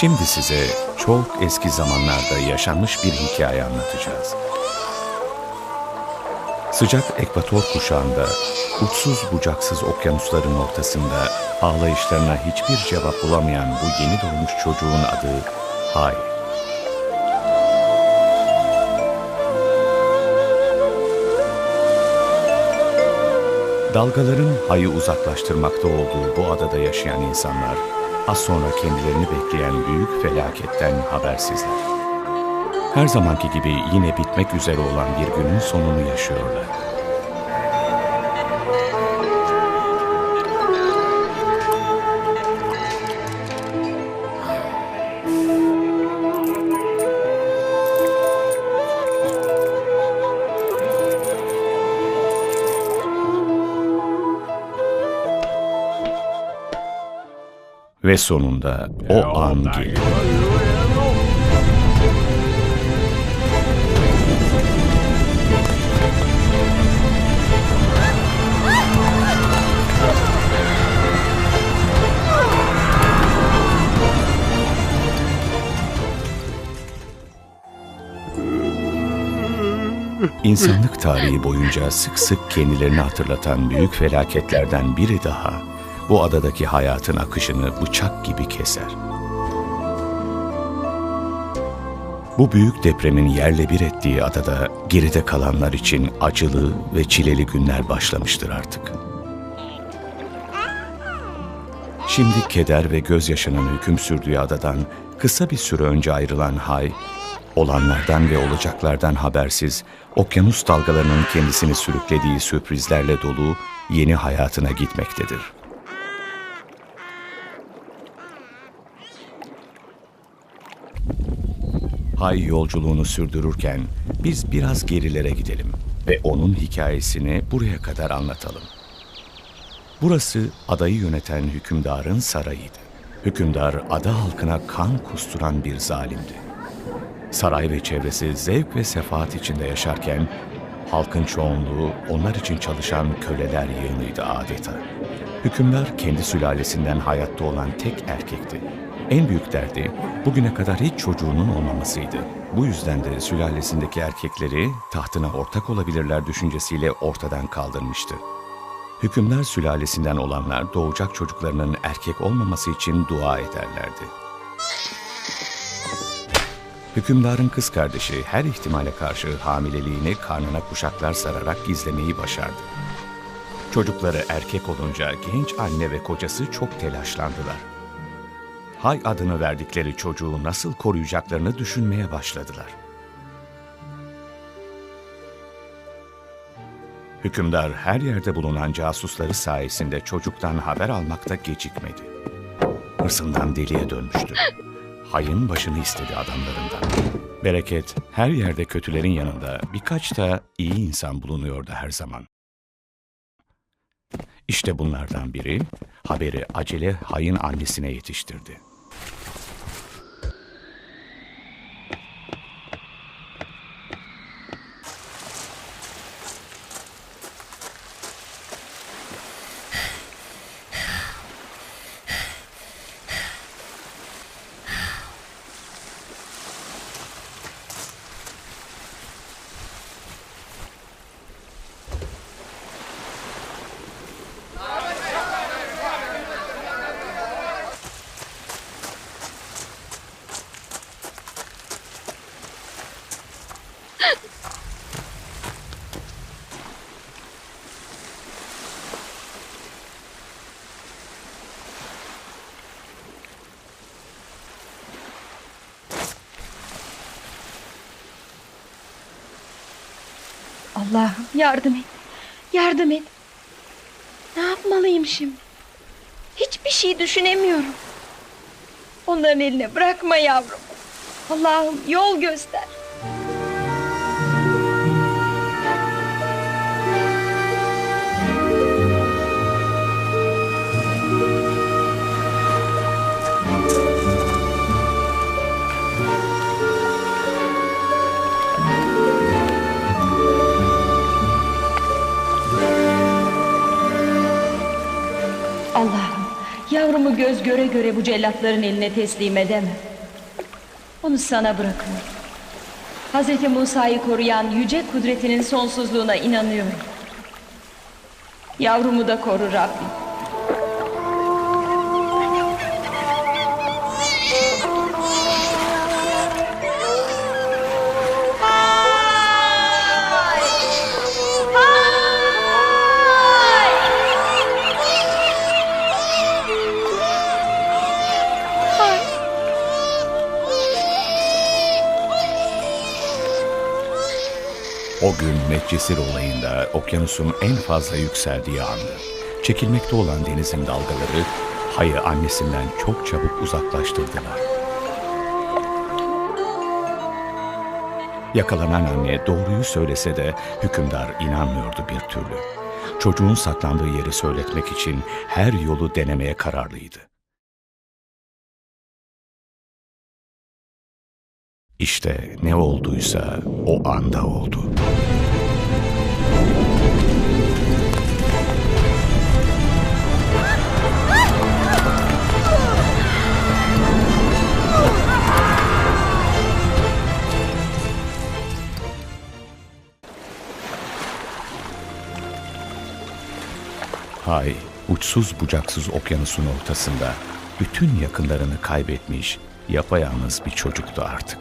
Şimdi size çok eski zamanlarda yaşanmış bir hikaye anlatacağız. Sıcak ekvator kuşağında, uçsuz bucaksız okyanusların ortasında ağlayışlarına hiçbir cevap bulamayan bu yeni doğmuş çocuğun adı Hay. Dalgaların hayı uzaklaştırmakta olduğu bu adada yaşayan insanlar az sonra kendilerini bekleyen büyük felaketten habersizler. Her zamanki gibi yine bitmek üzere olan bir günün sonunu yaşıyorlar. Ve sonunda o an geliyor. İnsanlık tarihi boyunca sık sık kendilerini hatırlatan büyük felaketlerden biri daha bu adadaki hayatın akışını bıçak gibi keser. Bu büyük depremin yerle bir ettiği adada geride kalanlar için acılı ve çileli günler başlamıştır artık. Şimdi keder ve gözyaşının hüküm sürdüğü adadan kısa bir süre önce ayrılan Hay, olanlardan ve olacaklardan habersiz, okyanus dalgalarının kendisini sürüklediği sürprizlerle dolu yeni hayatına gitmektedir. Hay yolculuğunu sürdürürken biz biraz gerilere gidelim ve onun hikayesini buraya kadar anlatalım. Burası adayı yöneten hükümdarın sarayıydı. Hükümdar ada halkına kan kusturan bir zalimdi. Saray ve çevresi zevk ve sefaat içinde yaşarken halkın çoğunluğu onlar için çalışan köleler yığınıydı adeta. Hükümdar kendi sülalesinden hayatta olan tek erkekti. En büyük derdi bugüne kadar hiç çocuğunun olmamasıydı. Bu yüzden de sülalesindeki erkekleri tahtına ortak olabilirler düşüncesiyle ortadan kaldırmıştı. Hükümdar sülalesinden olanlar doğacak çocuklarının erkek olmaması için dua ederlerdi. Hükümdarın kız kardeşi her ihtimale karşı hamileliğini karnına kuşaklar sararak gizlemeyi başardı. Çocukları erkek olunca genç anne ve kocası çok telaşlandılar. Hay adını verdikleri çocuğu nasıl koruyacaklarını düşünmeye başladılar. Hükümdar her yerde bulunan casusları sayesinde çocuktan haber almakta gecikmedi. Hırsından deliye dönmüştü. Hayın başını istedi adamlarından. Bereket her yerde kötülerin yanında birkaç da iyi insan bulunuyordu her zaman. İşte bunlardan biri haberi acele hayın annesine yetiştirdi. Allah'ım yardım et. Yardım et. Ne yapmalıyım şimdi? Hiçbir şey düşünemiyorum. Onların eline bırakma yavrum. Allah'ım yol göster. Göz göre göre bu cellatların eline teslim edemem. Onu sana bırakıyorum. Hazreti Musa'yı koruyan yüce kudretinin sonsuzluğuna inanıyorum. Yavrumu da koru Rabbim. Medcesir olayında okyanusun en fazla yükseldiği andı. Çekilmekte olan denizin dalgaları Hay'ı annesinden çok çabuk uzaklaştırdılar. Yakalanan anne doğruyu söylese de hükümdar inanmıyordu bir türlü. Çocuğun saklandığı yeri söyletmek için her yolu denemeye kararlıydı. İşte ne olduysa o anda oldu. Hay, uçsuz bucaksız okyanusun ortasında bütün yakınlarını kaybetmiş, yapayalnız bir çocuktu artık.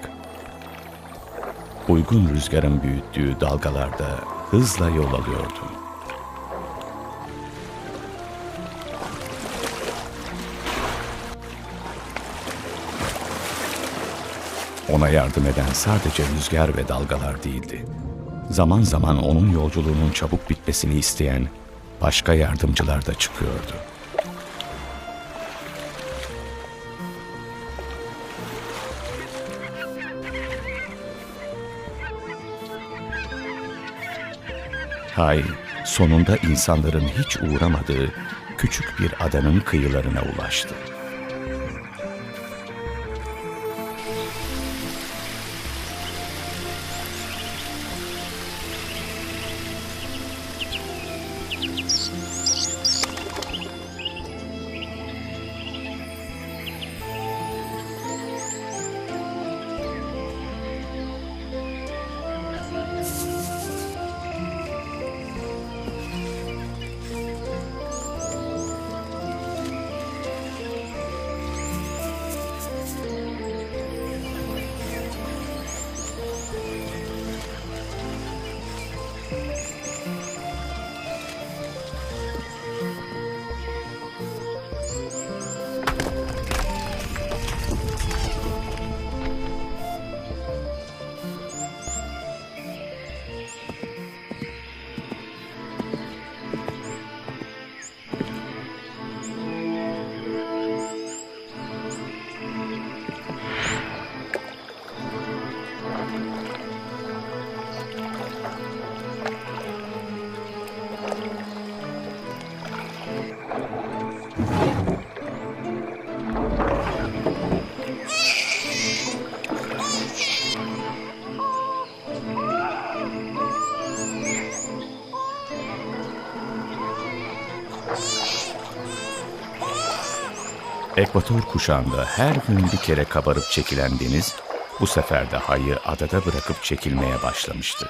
Uygun rüzgarın büyüttüğü dalgalarda hızla yol alıyordu. Ona yardım eden sadece rüzgar ve dalgalar değildi. Zaman zaman onun yolculuğunun çabuk bitmesini isteyen başka yardımcılar da çıkıyordu. Hay, sonunda insanların hiç uğramadığı küçük bir adanın kıyılarına ulaştı. Ekvator kuşağında her gün bir kere kabarıp çekilen deniz, bu sefer de hayı adada bırakıp çekilmeye başlamıştı.